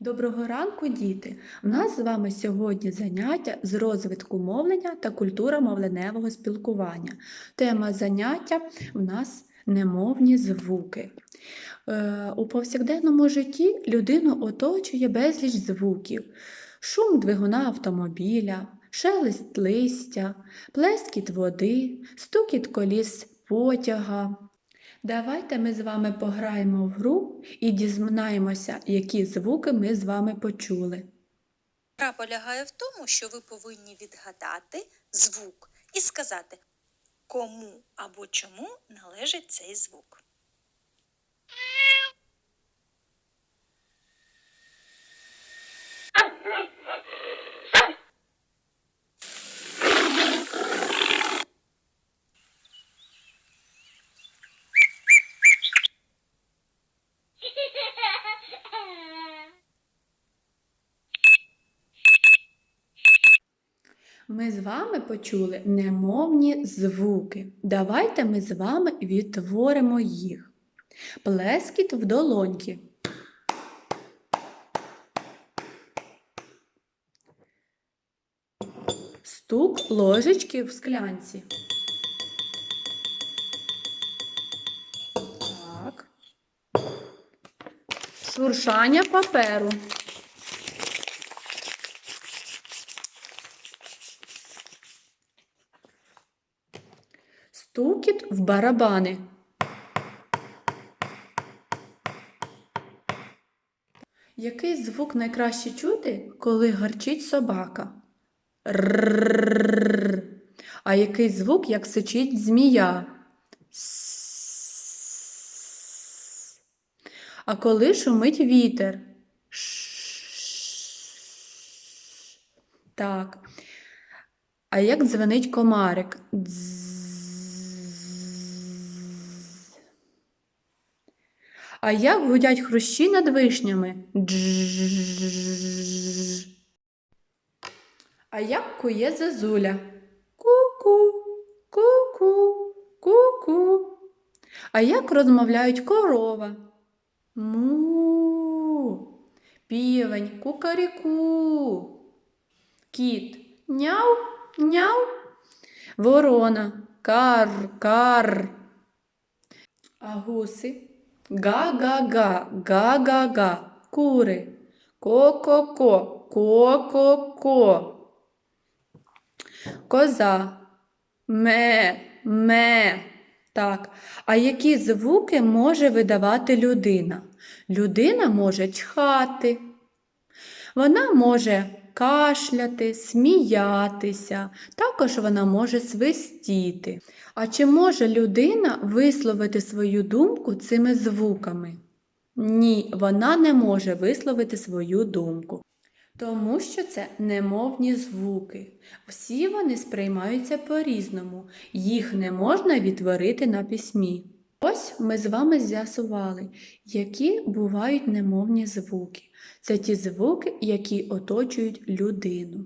Доброго ранку, діти! У нас з вами сьогодні заняття з розвитку мовлення та культура мовленевого спілкування. Тема заняття в нас немовні звуки. Е, у повсякденному житті людину оточує безліч звуків: шум двигуна автомобіля, шелест листя, плескіт води, стукіт коліс потяга. Давайте ми з вами пограємо в гру і дізнаємося, які звуки ми з вами почули. Гра полягає в тому, що ви повинні відгадати звук і сказати, кому або чому належить цей звук. Ми з вами почули немовні звуки. Давайте ми з вами відтворимо їх. Плескіт в долоньки. Стук ложечки в склянці. Так. Шуршання паперу. Стукіт в барабани. Який звук найкраще чути, коли гарчить собака? Рррррррр. А який звук, як сичить змія? С. А коли шумить вітер? Ш. Так. А як дзвенить комарик? Дз. А як гудять хрущі над вишнями? Дж. А як кує зозуля? Ку-ку, ку-ку, ку-ку. А як розмовляють корова? Му. Півень, кукаріку. Кіт. Няу, няу. Ворона. Кар, кар. А гуси? Га-га-га, га-га-га. Кури. Ко-ко-ко, ко-ко-ко. Коза. Ме, ме. Так. А які звуки може видавати людина? Людина може чхати. Вона може кашляти, сміятися, також вона може свистіти. А чи може людина висловити свою думку цими звуками? Ні, вона не може висловити свою думку. Тому що це немовні звуки. Всі вони сприймаються по-різному, їх не можна відтворити на письмі. Ось ми з вами з'ясували, які бувають немовні звуки. Це ті звуки, які оточують людину.